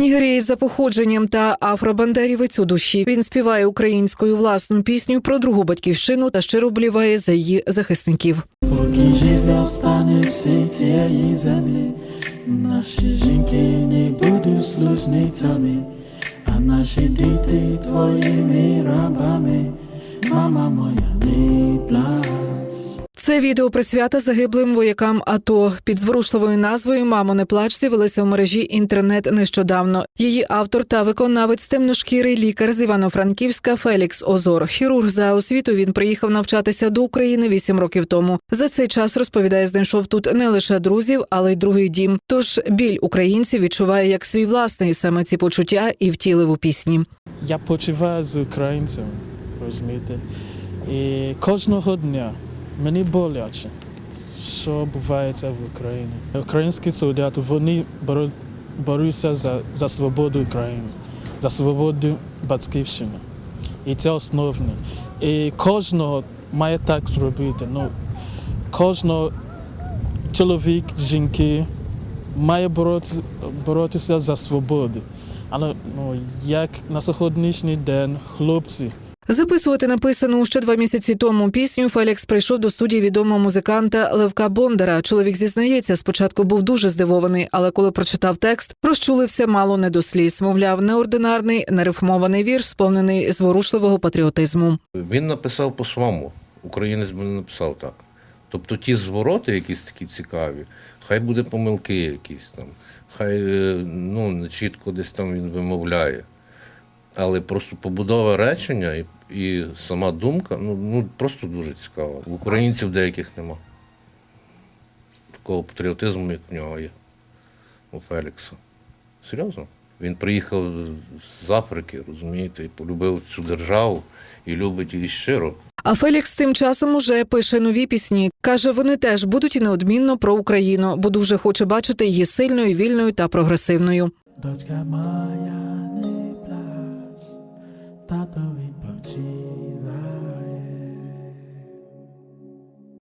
Нігерієць за походженням та афробандерівець у душі. Він співає українською власну пісню про другу батьківщину та щиро вболіває за її захисників. Поки живе станеться цієї землі, наші жінки не будуть служницями, а наші діти твоїми рабами, мама моя не плач. Це відео присвята загиблим воякам АТО. Під зворушливою назвою Мамо, не плач з'явилася в мережі інтернет нещодавно. Її автор та виконавець темношкірий лікар з Івано-Франківська Фелікс Озор. Хірург за освіту він приїхав навчатися до України вісім років тому. За цей час розповідає, знайшов тут не лише друзів, але й другий дім. Тож біль українців відчуває як свій власний саме ці почуття і втілив у пісні. Я почуваю з українцем, розумієте? І кожного дня мені боляче, що відбувається в Україні. Українські солдати вони борються за, за свободу України, за свободу батьківщини. І це основне. І кожного має так зробити. Ну, кожного чоловік, жінки має боротися, боротися за свободу. Але ну, як на сьогоднішній день хлопці Записувати написану ще два місяці тому пісню Фелікс прийшов до студії відомого музиканта Левка Бондара. Чоловік зізнається, спочатку був дуже здивований, але коли прочитав текст, розчулився мало не до сліз. Мовляв, неординарний, нерифмований вірш, сповнений зворушливого патріотизму. Він написав по-своєму. Українець би не написав так. Тобто ті звороти, якісь такі цікаві, хай буде помилки якісь там, хай е, ну, чітко десь там він вимовляє. Але просто побудова речення і, і сама думка ну, ну, просто дуже цікава. В українців деяких нема. Такого патріотизму, як в нього є, у Фелікса. Серйозно. Він приїхав з Африки, розумієте, і полюбив цю державу і любить її щиро. А Фелікс тим часом уже пише нові пісні. каже, вони теж будуть і неодмінно про Україну, бо дуже хоче бачити її сильною, вільною та прогресивною. Дочка моя 大的微博记。